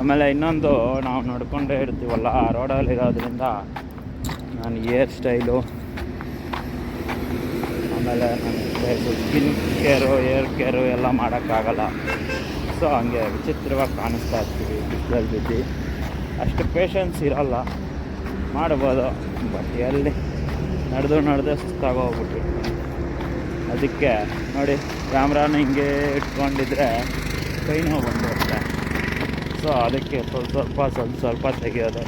ಆಮೇಲೆ ಇನ್ನೊಂದು ನಾವು ನಡ್ಕೊಂಡೇ ಇರ್ತೀವಲ್ಲ ಆ ರೋಡಲ್ಲಿ ಇರೋದ್ರಿಂದ ನಾನು ಏರ್ ಸ್ಟೈಲು, ಆಮೇಲೆ ನನ್ನ ಸ್ಕಿನ್ ಕೇರು, ಏರ್ ಕೇರು ಎಲ್ಲ ಮಾಡೋಕ್ಕಾಗಲ್ಲ. ಸೊ ಹಂಗೆ ವಿಚಿತ್ರವಾಗಿ ಕಾಣಿಸ್ತಾ ಇರ್ತೀವಿ ಬಿಸಿಲಲ್ಲಿ ಬಿದ್ದು ಅಷ್ಟು ಪೇಷನ್ಸ್ ಇರಲ್ಲ. ಮಾಡ್ಬೋದು ಬಟ್ ಎಲ್ಲಿ ನಡೆದು ನಡೆದು ಸುಸ್ತಾಗೋಗ್ಬಿಟ್ಟಿರ್ತೀನಿ ಅದಕ್ಕೆ ನೋಡಿ ಕ್ಯಾಮ್ರಾನ ಹಿಂಗೆ ಇಟ್ಕೊಂಡಿದ್ರೆ ಕೈ ಬಂದಿರುತ್ತೆ ಸೊ ಅದಕ್ಕೆ ಸ್ವಲ್ಪ ಸ್ವಲ್ಪ ಸ್ವಲ್ಪ ಸ್ವಲ್ಪ ತೆಗೆಯೋದು.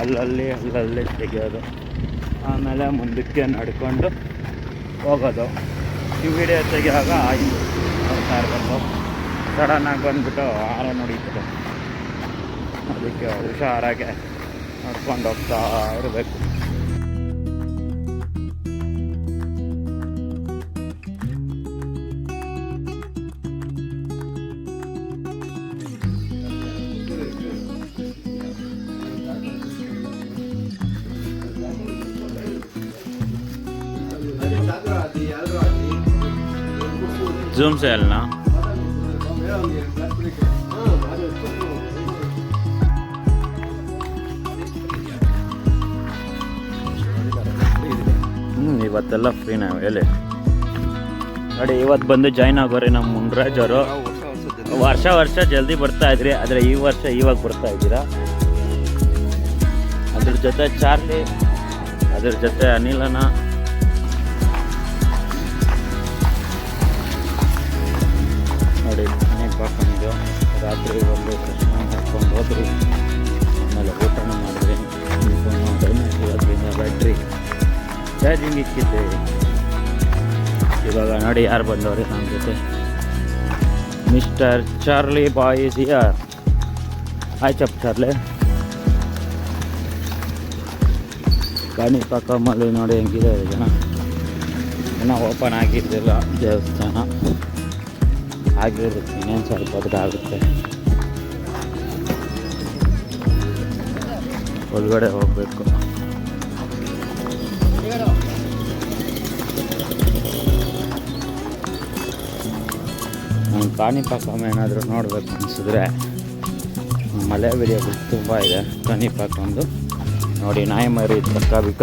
ಅಲ್ಲಲ್ಲಿ ಅಲ್ಲಲ್ಲಿ ತೆಗೆಯೋದು. ಆಮೇಲೆ ಮುಂದಕ್ಕೆ ನಡ್ಕೊಂಡು ಹೋಗೋದು. ಈ ವಿಡಿಯೋ ತೆಗಿವಾಗ ಆಯಿತು. ಬರ್ತಾ ಇರ್ಬೇಕು ಸಡನ್ನಾಗಿ ಬಂದುಬಿಟ್ಟು ಆರ ನೋಡಿತಾರೆ ಅದಕ್ಕೆ ಹುಷಾರಾಗೆ ನಡ್ಕೊಂಡು ಹೋಗ್ತಾ ಇರಬೇಕು. ಜೂಮ್ ना ಹ್ಞೂ ಇವತ್ತೆಲ್ಲ ಫ್ರೀನೇ ಹೇಳಿ ನೋಡಿ ಇವತ್ತು ಬಂದು ಜಾಯ್ನ್ ಆಗೋರಿ ನಮ್ಮ ಮುನ್ರಾಜ್ ಅವರು ವರ್ಷ ವರ್ಷ ಜಲ್ದಿ ಬರ್ತಾ ಇದ್ರಿ, ಆದರೆ ಈ ವರ್ಷ ಇವಾಗ ಬರ್ತಾ ಇದ್ದೀರಾ? ಅದ್ರ ಜೊತೆ ಚಾರ್ಲಿ, ಅದ್ರ ಜೊತೆ ಅನಿಲನ ನೋಡಿ, ಮನೆಗೆ ಹಾಕೊಂಡಿದ್ದು ರಾತ್ರಿ ಒಂದು ಕೃಷ್ಣ ಮಾಡ್ಕೊಂಡು ಹೋದ್ರಿ. ಆಮೇಲೆ ಊಟನ ಮಾಡಿದ್ರಿ ಇವತ್ತಿನ ಬ್ಯಾಟ್ರಿ ಚಾರ್ಜಿಂಗ್ ಇಕ್ಕಿದ್ದೆ ಇವಾಗ ನೋಡಿ ಯಾರು ಬಂದವ್ರಿ ನಮ್ಮ ಜೊತೆ. Mister Charlie boy is here. ಆಯ್ತಪ್ಪ ಚಾರ್ಲಿ ಗಾಡಿ ಪಕ್ಕಮಲ್ಲಿ ನೋಡಿ ಹೆಂಗಿದೆ. ಜನ ಇನ್ನೂ ಓಪನ್ ಆಗಿದ್ದಿಲ್ಲ ದೇವಸ್ಥಾನ. ಆಗಿರುತ್ತೆ ಸ್ವಲ್ಪ ಹೊತ್ತಿಗೆ ಆಗುತ್ತೆ ಒಳಗಡೆ ಹೋಗಬೇಕು. ನಾನು ಕಾಣಿಪಾಕಮ್ಮ ಏನಾದರೂ ನೋಡಬೇಕು ಅನಿಸಿದ್ರೆ ಮಲೆ ವಿಡಿಯೋಗಳು ತುಂಬ ಇದೆ. ಕಾಣಿಪಾಕ ಒಂದು ನೋಡಿ ನಾಯಿ ಮರಿ ಪಕ್ಕ ಬಿಕ್ಕ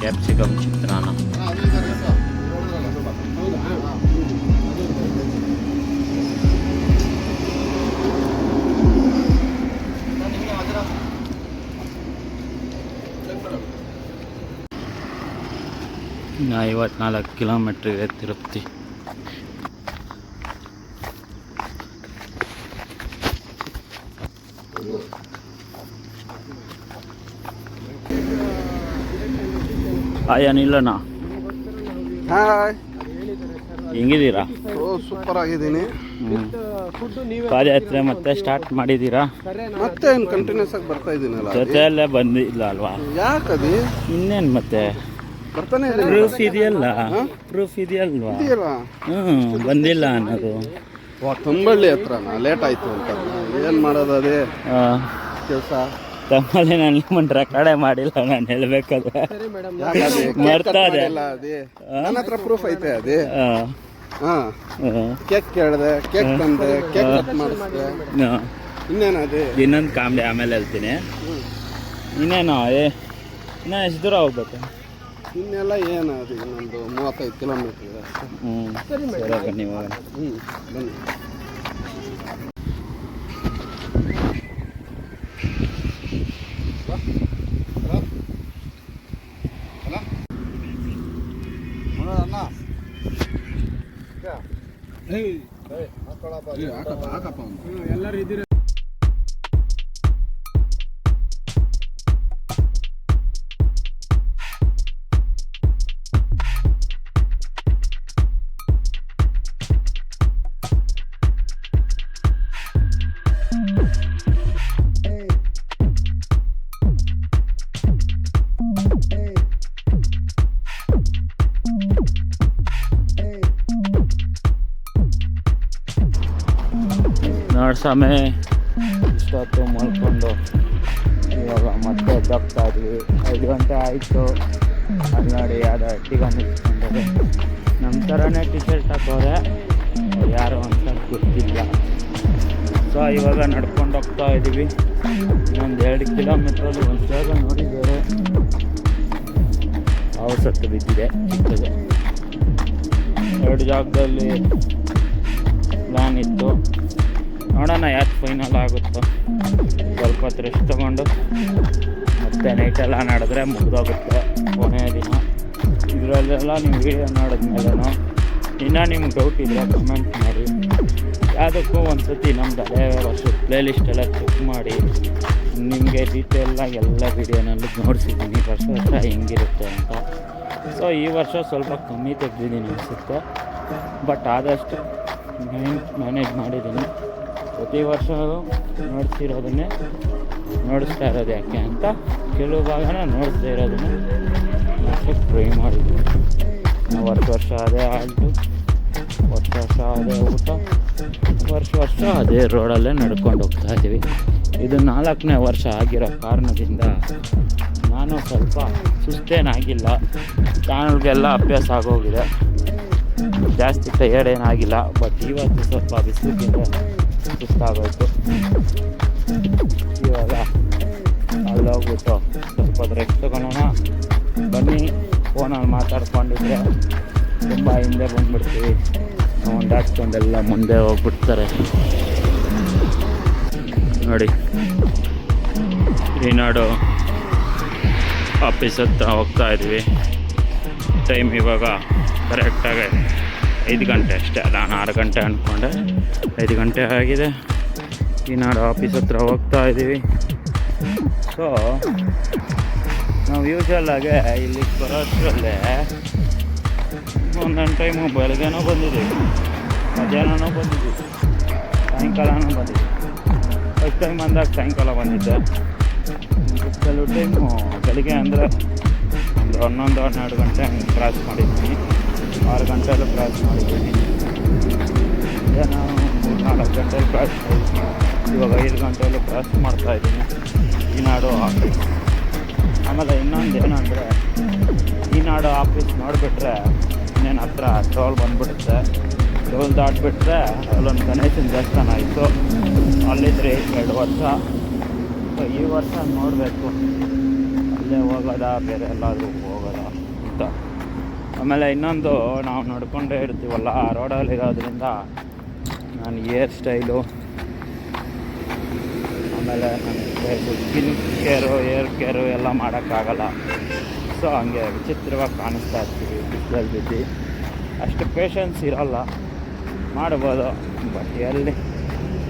Capsicum ಚಿತ್ರಾನ್ನ. ಇನ್ನು ಐವತ್ನಾಲ್ಕು ಕಿಲೋಮೀಟ್ರಿಗೆ ತಿರುಪತಿ. ಹಾಯ್ ಅನಿಲ್ಲಣ್ಣ ಹಾಯ್. ಹೆಂಗಿದ್ದೀರಾ? ಸೂಪರ್ ಆಗಿದ್ದೀನಿ. ಪಾದಯಾತ್ರೆ ಮತ್ತೆ ಸ್ಟಾರ್ಟ್ ಮಾಡಿದ್ದೀರಾ? ಮತ್ತೆ ಏನು ಕಂಟಿನ್ಯೂಸ್ ಆಗಿ ಬರ್ತಾ ಇದ್ದೀನಲ್ಲ ಜೊತೆಯಲ್ಲೇ ಬಂದಿಲ್ಲ ಅಲ್ವಾ? ಯಾಕದಿ? ಇನ್ನೇನು ಮತ್ತೆ? ಬರ್ತಾನೆ ಪ್ರೂಫ್ ಇದೆಯಲ್ಲ? ಪ್ರೂಫ್ ಇದೆಯಲ್ವಾ? ಹ್ಞೂ ಬಂದಿಲ್ಲ ಅನ್ನೋದು. ತಂಬಳ್ಳಿ ಹತ್ರನಾ? ಲೇಟ್ ಆಯ್ತು ಅಂತ ಏನು ಮಾಡೋದು ಅದೇ ಕೆಲಸ? ತಮ್ಮಲ್ಲಿ ನಾನು ನಿಮ್ಮನ್ನು ರೆಕಾರ್ಡೇ ಮಾಡಿಲ್ಲ ನಾನು ಹೇಳ್ಬೇಕಾದ್ರೆ ಮರ್ತಾ ಇದೆ. ಅದೇ. ನನ್ನ ಹತ್ರ ಪ್ರೂಫ್ ಐತೆ ಅದೇ. ಕೇಕ್ ಕೇಳಿದೆ ಕೇಕ್ ತಂದೆ ಕೇಕ್ ಕಟ್ ಮಾಡಿಸ್ದೆ. ಇನ್ನೊಂದು ಕಾಮಿಡಿ ಆಮೇಲೆ ಹೇಳ್ತೀನಿ. ಇನ್ನೇನು ಏ ಇನ್ನೂ ಎಷ್ಟು ದೂರ ಹೋಗ್ಬೇಕು? ಇನ್ನೆಲ್ಲ ಏನು ಅದು ಇನ್ನೊಂದು ಮೂವತ್ತೈದು ಕಿಲೋಮೀಟ್ರ್ ಇದೆ. ಹ್ಞೂ ಸರಿ ಬನ್ನಿ ಹ್ಞೂ ಬನ್ನಿ. ಎಲ್ಲರೂ ಇದ್ದೀರ? ಸಮಯ ಇಷ್ಟೊತ್ತು ಮಲ್ಕೊಂಡು ಇವಾಗ ಮತ್ತೆ ಎದ್ದೋಗ್ತಾ ಇದ್ವಿ ಐದು ಗಂಟೆ ಆಯಿತು ಅಲ್ಲಿ ನೋಡಿ ಯಾವುದೋ ಅಟ್ಟಿಗೆ ನಮ್ಮ ಥರನೇ ಟಿ ಶರ್ಟ್ ಹಾಕೋರೆ ಯಾರು ಅಂತ ಗೊತ್ತಿಲ್ಲ ಸೊ ಇವಾಗ ನಡ್ಕೊಂಡು ಹೋಗ್ತಾ ಇದ್ದೀವಿ ಇನ್ನೊಂದು ಎರಡು ಕಿಲೋಮೀಟ್ರಲ್ಲಿ ಒಂದು ಜಾಗ ನೋಡಿದ್ದೇವೆ ಅವಸತ್ತು ಸತ್ತು ಬಿದ್ದಿದೆ ಎರಡು ಜಾಗದಲ್ಲಿ ಪ್ಲ್ಯಾನ್ ಇತ್ತು ನೋಡೋಣ ಯಾಕೆ ಫೈನಲ್ ಆಗುತ್ತೋ. ಸ್ವಲ್ಪ ಹೊತ್ತು ರೆಸ್ಟ್ ತೊಗೊಂಡು, ಮತ್ತೆ ನೈಟೆಲ್ಲ ನಡೆದ್ರೆ ಮುಗಿದೋಗುತ್ತೆ ಕೊನೆಯ ದಿನ. ಇದರಲ್ಲೆಲ್ಲ ನೀವು ವೀಡಿಯೋ ನೋಡಿದ್ಮೇಲೆ ಇನ್ನೂ ನಿಮ್ಗೆ ಡೌಟ್ ಇದ್ದರೆ ಕಮೆಂಟ್ ಮಾಡಿ. ಯಾವುದಕ್ಕೂ ಒಂದು ಸತಿ ನಮ್ದು ಅದೇ ವರ್ಷದ ಪ್ಲೇಲಿಸ್ಟ್ ಎಲ್ಲ ಚೆಕ್ ಮಾಡಿ. ನಿಮಗೆ ಡೀಟೇಲಾಗಿ ಎಲ್ಲ ವೀಡಿಯೋನಲ್ಲಿ ನೋಡಿಸಿದ್ದೀನಿ ವರ್ಷ ವರ್ಷ ಹೆಂಗಿರುತ್ತೆ ಅಂತ. ಸೊ ಈ ವರ್ಷ ಸ್ವಲ್ಪ ಕಮ್ಮಿ ತೆಗ್ದಿದ್ದೀನಿ ಅನಿಸುತ್ತೆ. ಬಟ್ ಆದಷ್ಟು ಮ್ಯಾನೇಜ್ ಮಾಡಿದ್ದೀನಿ. ಪ್ರತಿ ವರ್ಷ ನೋಡ್ತಿರೋದನ್ನೇ ನೋಡಿಸ್ತಾ ಇರೋದು ಯಾಕೆ ಅಂತ ಕೆಲವು ಭಾಗನ ನೋಡಿಸ್ತಾ ಇರೋದನ್ನು ನೋಡ್ಸೋಕ್ಕೆ ಟ್ರೈ ಮಾಡಿದ್ವಿ ನಾವು ವರ್ಷ ವರ್ಷ ಅದೇ ಆಯಿತು, ವರ್ಷ ವರ್ಷ ಅದೇ ಊಟ, ವರ್ಷ ವರ್ಷ ಅದೇ ರೋಡಲ್ಲೇ ನಡ್ಕೊಂಡು ಹೋಗ್ತಾ ಇದ್ದೀವಿ. ಇದು ನಾಲ್ಕನೇ ವರ್ಷ ಆಗಿರೋ ಕಾರಣದಿಂದ ನಾನು ಸ್ವಲ್ಪ ಸುಸ್ತೇನಾಗಿಲ್ಲ ಚಾನಲ್ಗೆಲ್ಲ ಅಭ್ಯಾಸ ಆಗೋಗಿದೆ. ಜಾಸ್ತಿ ಟಯರ್ಡ್ ಏನಾಗಿಲ್ಲ ಬಟ್ ಇವತ್ತು ಸ್ವಲ್ಪ ಬಿಸಿಲಿಗಿಂತ ಸುಸ್ತಾಗೋಯ್ತು ಇವಾಗ ಅಲ್ಲೋಗ್ಬಿಟ್ಟು ಸ್ವಲ್ಪ ರೆಸ್ಟ್ ತಗೊಳ್ಳೋಣ ಬನ್ನಿ ಫೋನಲ್ಲಿ ಮಾತಾಡ್ಕೊಂಡಿದ್ರೆ ತುಂಬ ಹಿಂದೆ ಬಂದ್ಬಿಡ್ತೀವಿ ನಾವು ಮುಂದೆ ಹೋಗ್ಬಿಡ್ತಾರೆ ನೋಡಿ ಈ ನಾಡು ಆಫೀಸ್ ಹತ್ರ ಹೋಗ್ತಾ ಇದ್ವಿ ಟೈಮ್ ಇವಾಗ ಕರೆಕ್ಟಾಗಿ ಐದು ಗಂಟೆ ಅಷ್ಟೇ. ನಾನು ಆರು ಗಂಟೆ ಅಂದ್ಕೊಂಡೆ ಐದು ಗಂಟೆ ಆಗಿದೆ. ಈ ಆಫೀಸ್ ಹತ್ರ ಹೋಗ್ತಾ ಇದ್ದೀವಿ ಸೊ ನಾವು ಯೂಶಲ್ ಆಗಿ ಇಲ್ಲಿ ಬರೋಷ್ಟರಲ್ಲೇ ಒಂದೊಂದು ಟೈಮು ಬೆಳಗ್ಗೆನೂ ಬಂದಿದ್ದೀವಿ ಮಧ್ಯಾಹ್ನನೂ ಬಂದಿದ್ದೀವಿ ಸಾಯಂಕಾಲನೂ ಬಂದಿದ್ದೀವಿ ಫಸ್ಟ್ ಟೈಮ್ ಅಂದಾಗ ಸಾಯಂಕಾಲ ಬಂದಿದ್ದೆ. ಕೆಲವು ಟೈಮು ಬೆಳಗ್ಗೆ ಅಂದರೆ ಒಂದು ಹನ್ನೊಂದು, ಹನ್ನೆರಡು ಗಂಟೆ ಹಂಗೆ ಕ್ರಾಸ್ ಮಾಡಿದ್ದೀನಿ ಆರು ಗಂಟೆಲ್ಲೂ ಕ್ರಾಸ್ ಮಾಡಿದ್ದೀನಿ ನಾನು ನಾಲ್ಕು ಗಂಟೆಲಿ ಕ್ರಾಸ್ ಇವಾಗ ಐದು ಗಂಟೆಯಲ್ಲೂ ಮಾಡ್ತಾ ಇದ್ದೀನಿ. ಈ ನಾಡು ಆಫೀಸ್. ಆಮೇಲೆ ಇನ್ನೊಂದು ಏನಂದರೆ, ಈ ನಾಡು ಆಫೀಸ್ ನೋಡಿಬಿಟ್ರೆ ಇನ್ನೇನು ಹತ್ರ ಟೋಲ್ ಬಂದುಬಿಡುತ್ತೆ. ಟೋಲ್ ದಾಟಿಬಿಟ್ರೆ ಅಲ್ಲೊಂದು ಗಣೇಶನ ದೇವಸ್ಥಾನ ಆಯಿತು ಅಲ್ಲಿದ್ರೆ ಎರಡು ವರ್ಷ. ಈ ವರ್ಷ ನೋಡಬೇಕು. ಅಲ್ಲೇ ಹೋಗೋದಾ, ಬೇರೆ ಎಲ್ಲಾದರೂ ಹೋಗೋದಾ ಅಂತ. ಆಮೇಲೆ ಇನ್ನೊಂದು ನಾವು ನಡ್ಕೊಂಡೇ ಇರ್ತೀವಲ್ಲ ಆ ರೋಡಲ್ಲಿ ಇರೋದ್ರಿಂದ ನಾನು ಏರ್ ಸ್ಟೈಲು, ಆಮೇಲೆ ನನಗೆ ಸ್ಕಿನ್ ಕೇರು ಏರ್ ಕೇರು ಎಲ್ಲ ಮಾಡೋಕ್ಕಾಗಲ್ಲ. ಸೊ ಹಂಗೆ ವಿಚಿತ್ರವಾಗಿ ಕಾಣಿಸ್ತಾ ಇರ್ತೀವಿ ಬಿಸಿಲಲ್ಲಿ ಬಿದ್ದು. ಅಷ್ಟು ಪೇಷನ್ಸ್ ಇರೋಲ್ಲ. ಮಾಡ್ಬೋದು ಬಟ್ ಎಲ್ಲಿ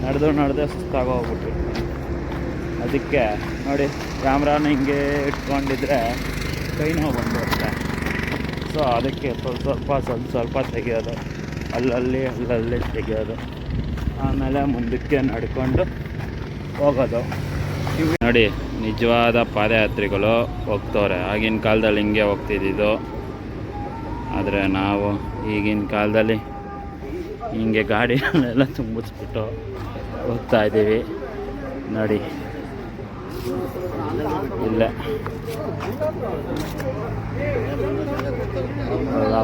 ನಡೆದು ನಡೆದು ಸುಸ್ತಾಗೋಗ್ಬಿಟ್ಟಿರ್ತೀನಿ ಅದಕ್ಕೆ ನೋಡಿ ಕ್ಯಾಮ್ರಾನ ಹಿಂಗೆ ಇಟ್ಕೊಂಡಿದ್ರೆ ಕೈ ನೋವು ಸೊ ಅದಕ್ಕೆ ಸ್ವಲ್ಪ ಸ್ವಲ್ಪ ಸ್ವಲ್ಪ ಸ್ವಲ್ಪ ತೆಗೆಯೋದು. ಅಲ್ಲಲ್ಲಿ ಅಲ್ಲಲ್ಲಿ ತೆಗೆಯೋದು. ಆಮೇಲೆ ಮುಂದಕ್ಕೆ ನಡ್ಕೊಂಡು ಹೋಗೋದು. ನೋಡಿ, ನಿಜವಾದ ಪಾದಯಾತ್ರಿಗಳು ಹೋಗ್ತವ್ರೆ. ಆಗಿನ ಕಾಲದಲ್ಲಿ ಹಿಂಗೆ ಹೋಗ್ತಿದ್ದಿದ್ದು. ಆದರೆ ನಾವು ಈಗಿನ ಕಾಲದಲ್ಲಿ ಹಿಂಗೆ ಗಾಡಿಗಳನ್ನೆಲ್ಲ ತುಂಬಿಸ್ಬಿಟ್ಟು ಹೋಗ್ತಾ ಇದ್ದೀವಿ. ನೋಡಿ. ಇಲ್ಲ ಎಲ್ಲ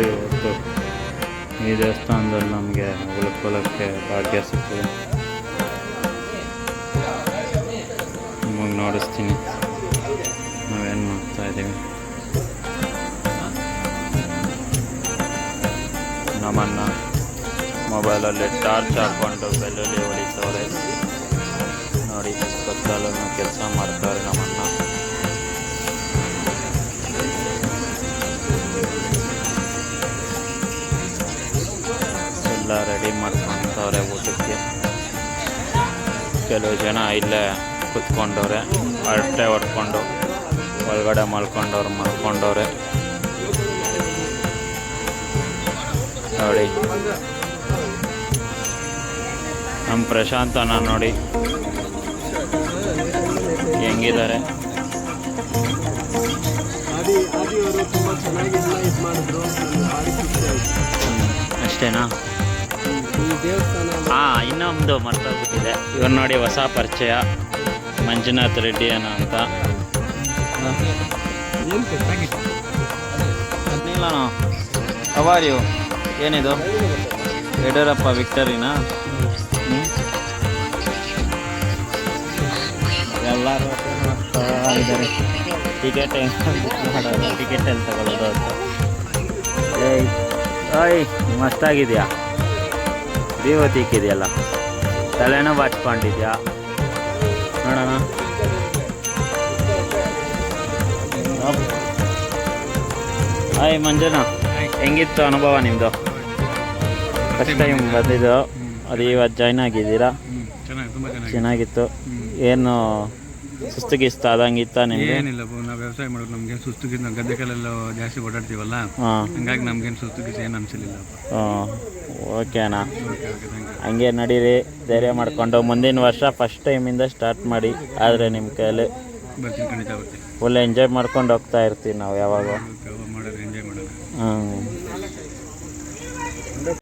ನೋಡಿ ಇವತ್ತು ಈ ದೇವಸ್ಥಾನದಲ್ಲಿ ನಮಗೆ ಉಳ್ಕೊಳ್ಳೋಕ್ಕೆ ಭಾಗ್ಯ ಸಿಗ್ತದೆ. ನಿಮಗೆ ನೋಡಿಸ್ತೀನಿ. ನಾವೇನು ಮಾಡ್ತಾ ಇದ್ದೀವಿ ನಮ್ಮನ್ನು ಮೊಬೈಲಲ್ಲಿ ಟಾರ್ಚ್ ಹಾಕ್ಕೊಂಡು ಬೆಳ್ಳುಳ್ಳಿ ಹೊಡಿತವ್ರೆ. ನೋಡಿ ಕೆಲಸ ಮಾಡ್ತಾರೆ. ಕೆಲವು ಜನ ಇಲ್ಲೇ ಕುತ್ಕೊಂಡವ್ರೆ ಹೊಟ್ಟೆ ಹೊಡ್ಕೊಂಡು ಒಳಗಡೆ ಮಲ್ಕೊಂಡವ್ರು ಮಲ್ಕೊಂಡವ್ರೆ. ನೋಡಿ. ನಮ್ಮ ಪ್ರಶಾಂತನ ನೋಡಿ. ಹೆಂಗಿದ್ದಾರೆ ಅಷ್ಟೇನಾ? ಇವರ ಮರ್ತೋಗ್ಬಿಟ್ಟಿದೆ. ಇವ್ರು ನೋಡಿ ಹೊಸ ಪರಿಚಯ, ಮಂಜುನಾಥ್ ರೆಡ್ಡಿ ಏನೋ ಅಂತ ಅವಾರ್ಯು ಏನಿದು? ಯಡಿಯೂರಪ್ಪ, ವಿಕ್ಟರಿನಾ? ಎಲ್ಲರೂ ಟಿಕೆಟ್ ಮಾಡೋದು? ಟಿಕೆಟ್ ಎಲ್ಲಿ ತಗೊಳ್ಳೋದು ಅಂತ. ಏಯ್, ಓಯ್, ಮಸ್ತಾಗಿದೆಯಾ? ತಿಕ್ಕಿದೆಯಲ್ಲ ತಲೆನೋ ಬಾಚ್ಕೊಂಡಿದ್ಯಾ ನೋಡೋಣ. ಹಾಯ್ ಮಂಜುನಾ. ಹೆಂಗಿತ್ತು ಅನುಭವ ನಿಮ್ಮದು ಫಸ್ಟ್ ಟೈಮ್ ಬಂದಿದ್ದು. ಅದು ಇವತ್ತು ಜಾಯ್ನ್ ಆಗಿದ್ದೀರಾ? ಚೆನ್ನಾಗಿತ್ತು. ಏನು ಸುಸ್ತು ಗಿಸ್ತು ಆದಂಗಿತ್ತ ನಿಮ್ಗೆ? ಏನಿಲ್ಲ ನಾವು ವ್ಯವಸಾಯ ಮಾಡೋದು. ನಮ್ಗೆ ಸುಸ್ತು ಗಿಸ್ ನಾವು ಗದ್ದೆ ಕಾಲೆಲ್ಲ ಜಾಸ್ತಿ ಓಡಾಡ್ತೀವಲ್ಲ? ಹಂಗಾಗಿ ನಮ್ಗೇನು ಸುಸ್ತು ಗಿಸ್ ಏನು ಅನ್ಸಲಿಲ್ಲ ಓಕೆನಾ ಓಕೆ ಅಣ್ಣ ಹಂಗೆ ನಡೀರಿ ಧೈರ್ಯ ಮಾಡಿಕೊಂಡು ಮುಂದಿನ ವರ್ಷ ಫಸ್ಟ್ ಟೈಮಿಂದ ಸ್ಟಾರ್ಟ್ ಮಾಡಿ ಆದರೆ ನಿಮ್ಮ ಕೈಯಲ್ಲಿ ಫುಲ್ ಎಂಜಾಯ್ ಮಾಡ್ಕೊಂಡು ಹೋಗ್ತಾ ಇರ್ತೀವಿ ನಾವು ಯಾವಾಗ. ಹ್ಞೂ.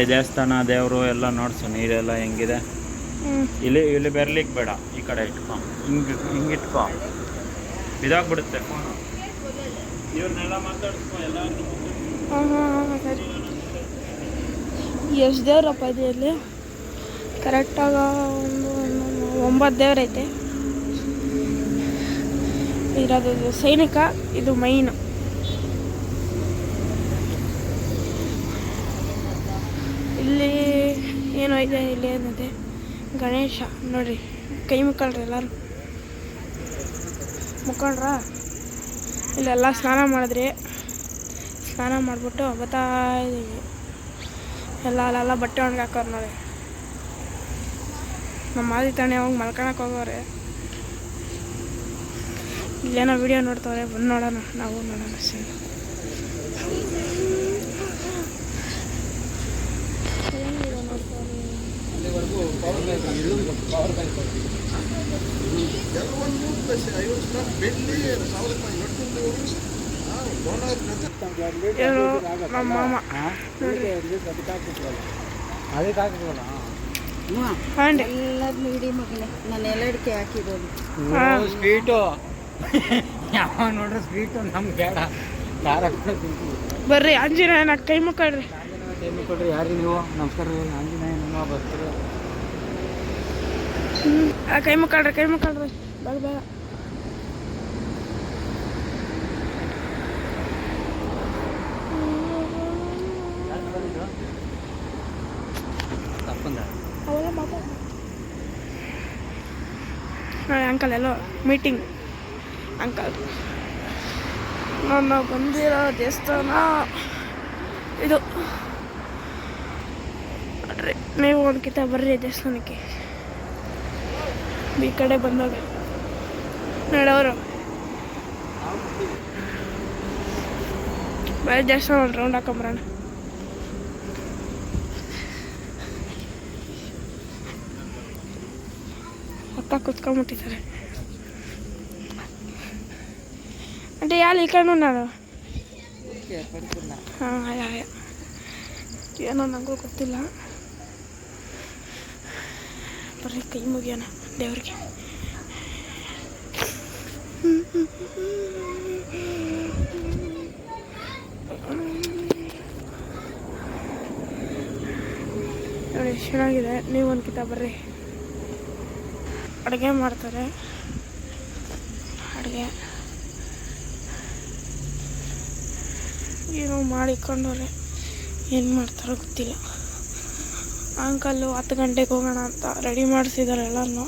ದೇವಸ್ಥಾನ ದೇವರು ಎಲ್ಲ ನೋಡ್ಸು ನೀರೆಲ್ಲ ಹೆಂಗಿದೆ? ಇಲ್ಲಿ ಇಲ್ಲಿ ಬರ್ಲಿಕ್ಕೆ ಬೇಡ ಈ ಕಡೆ ಇಟ್ಕೊ. ಹಿಂಗೆ ಹಿಂಗೆ ಇಟ್ಕೊ. ಇದಾಗ್ಬಿಡುತ್ತೆ. ಫೋನು ಇವ್ರನ್ನೆಲ್ಲ ಮಾತಾಡಿಸ್ಕೊ ಎಲ್ಲ ಹಾಂ ಹಾಂ ಸರಿ. ಎಷ್ಟು ದೇವ್ರಪ್ಪ ಇದೆ ಇಲ್ಲಿ ಕರೆಕ್ಟಾಗಿ ಒಂದು ಒಂಬತ್ತು ದೇವ್ರೈತೆ ಇರೋದು ಸೈನಿಕ, ಇದು ಮೈನು. ಇಲ್ಲಿ ಏನೋ ಇದೆ ಇಲ್ಲಿ ಏನಿದೆ? ಗಣೇಶ ನೋಡಿರಿ ಕೈ ಮುಕ್ಕಳ್ರಿ ಎಲ್ಲರೂ. ಮುಕ್ಕೊಂಡ್ರ ಇಲ್ಲೆಲ್ಲ ಸ್ನಾನ ಮಾಡಿದ್ರಿ. ಸ್ನಾನ ಮಾಡಿಬಿಟ್ಟು ಬರ್ತಾ ಇದ್ದೀವಿ ಎಲ್ಲ ಅಲ್ಲೆಲ್ಲ ಬಟ್ಟೆ ಒಣಗಿ ಹಾಕೋರು ನೋಡಿ. ನಮ್ಮ ಮಾದಿ ತಾನೆ ಅವಾಗ ಮಲ್ಕೊಳಕ್ಕೆ ಹೋಗೋರೆ. ಇಲ್ಲೇನೋ ವಿಡಿಯೋ ನೋಡ್ತವ್ರೆ, ಬಂದು ನೋಡೋಣ, ನಾವು ನೋಡೋಣ ಸರಿ. ಇವರು ನಮ್ಮ ಎಲ್ಲದನ್ನು ಇಡೀ ಮಗನೇ ನಾನು ಸ್ವೀಟು ಯಾವ ನೋಡ್ರಿ ಸ್ವೀಟು ನಮ್ಗೆ ಬೇಡ ಬರ್ರಿ ಆಂಜನೇಯನ ಕೈ ಮುಕ್ಕಳ್ರಿ. ಯಾರಿ ಕೊಡ್ರಿ ಯಾರು ನೀವು ನಮಸ್ಕಾರ ರೀ ನಿಮ್ಮ ಬರ್ತೀರಿ ಕೈ ಮುಕ್ಕಳ್ರಿ ಕೈ ಮುಕ್ಕಳ್ರಿ. ಬೇಡ ಬೇಗ ನೋಡಿ ಅಂಕಲ್ ಎಲ್ಲೋ ಮೀಟಿಂಗ್. ಅಂಕಲ್ ನಾನು ಬಂದಿರೋ ದೇವಸ್ಥಾನ ಇದು. ನೋಡ್ರಿ ನೀವು ಒಂದ್ಕಿತ ಬರ್ರಿ ದೇವಸ್ಥಾನಕ್ಕೆ. ಈ ಕಡೆ ಬಂದಾಗ. ನೋಡವರು ಬರೀ ದೇವಸ್ಥಾನ ಒಂದು ರೌಂಡ್ ಹಾಕೊಂಬರೋಣ ಅಪ್ಪ ಕುತ್ಕೊಂಡ್ಬಿಟ್ಟಿದ್ದಾರೆ అంటే వాళ్ళు ఇక్కడ ఉన్నారు ಏನೋ ನನಗೂ ಗೊತ್ತಿಲ್ಲ. ಬರ್ರಿ, ಕೈ ಮುಗಿಯೋಣ ದೇವ್ರಿಗೆ. ನೋಡಿ ಚೆನ್ನಾಗಿದೆ ನೀವು ಅನ್ಕಿತ ಬರ್ರಿ. ಅಡುಗೆ ಮಾಡ್ತಾರೆ. ಅಡುಗೆ. ಏನೋ ಮಾಡಿಕೊಂಡವ್ರೆ. ಏನು ಮಾಡ್ತಾರೋ ಗೊತ್ತಿಲ್ಲ. ಅಂಕಲ್ಲು ಹತ್ತು ಗಂಟೆಗೆ ಹೋಗೋಣ ಅಂತ ರೆಡಿ ಮಾಡಿಸಿದ್ದಾರೆ ಎಲ್ಲರೂ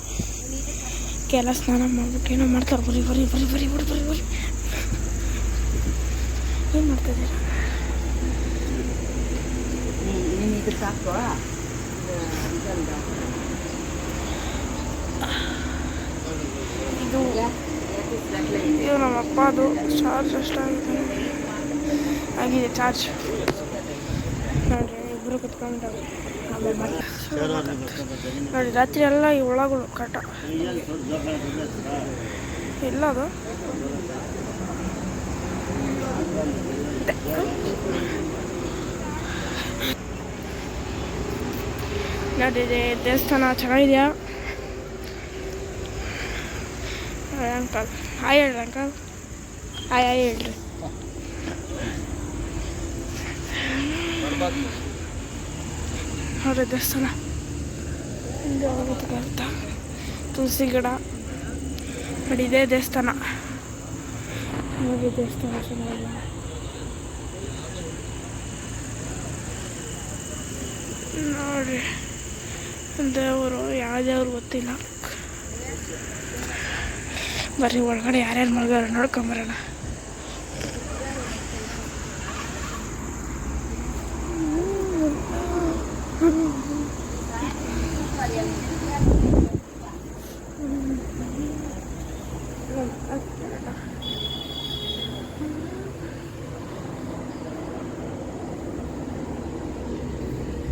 ಕೆಲ ಸ್ನಾನ ಮಾಡ್ಬಿಟ್ಟು ಏನೋ ಮಾಡ್ತಾರೆ. ಬರೀ ಬರೀ ಬರೀ ಬರೀ ಬರೀ ಬರೀ ಬರೀ. ಏನು ಇದು ಸಾಕು ಇದು ಇದು ನಮ್ಮ ಅಪ್ಪದು ಚಾರ್ಜ್ ಅಷ್ಟಾಗಿದೆ. ಆಗಿದೆ ಚಾರ್ಜ್ ನೋಡ್ರಿ ಇಬ್ಬರು ಕುತ್ಕೊಂಡು ಆಮೇಲೆ ಮತ್ತೆ ಶುರು ಮಾತಾಡ್ತಾರೆ. ನೋಡಿ ರಾತ್ರಿ ಎಲ್ಲ ಈ ಒಳಗಳು ಕಟ. ಇಲ್ಲ ಅದು. ನೋಡಿ ಇದೆ ದೇವಸ್ಥಾನ ಚೆನ್ನಾಗಿದೆಯಾ? ಅಂಕಲ್. ಹಾಯ್ ಹೇಳ್ರಿ ಅಂಕಲ್. ಹಾಯ್ ಹಾಯ್ ಹೇಳ್ರಿ. ನೋಡ್ರಿ ದೇವಸ್ಥಾನ. ಅಂತ ತುಳಸಿ ಗಿಡ. ನೋಡಿ ಇದೇ ದೇವಸ್ಥಾನ. ನೋಡಿ ದೇವಸ್ಥಾನ ಚೆನ್ನಾಗಿಲ್ಲ. ನೋಡ್ರಿ. ದೇವರು, ಯಾವ ದೇವ್ರು ಗೊತ್ತಿಲ್ಲ. ಬರ್ರಿ ಒಳಗಡೆ ಯಾರ್ಯಾರು ಮಲ್ಗಾರ ನೋಡ್ಕೊಂಬರೋಣ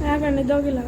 ಯಾಕಂದ್ರೆ ಇದ್ದೋಗಿಲ್ಲ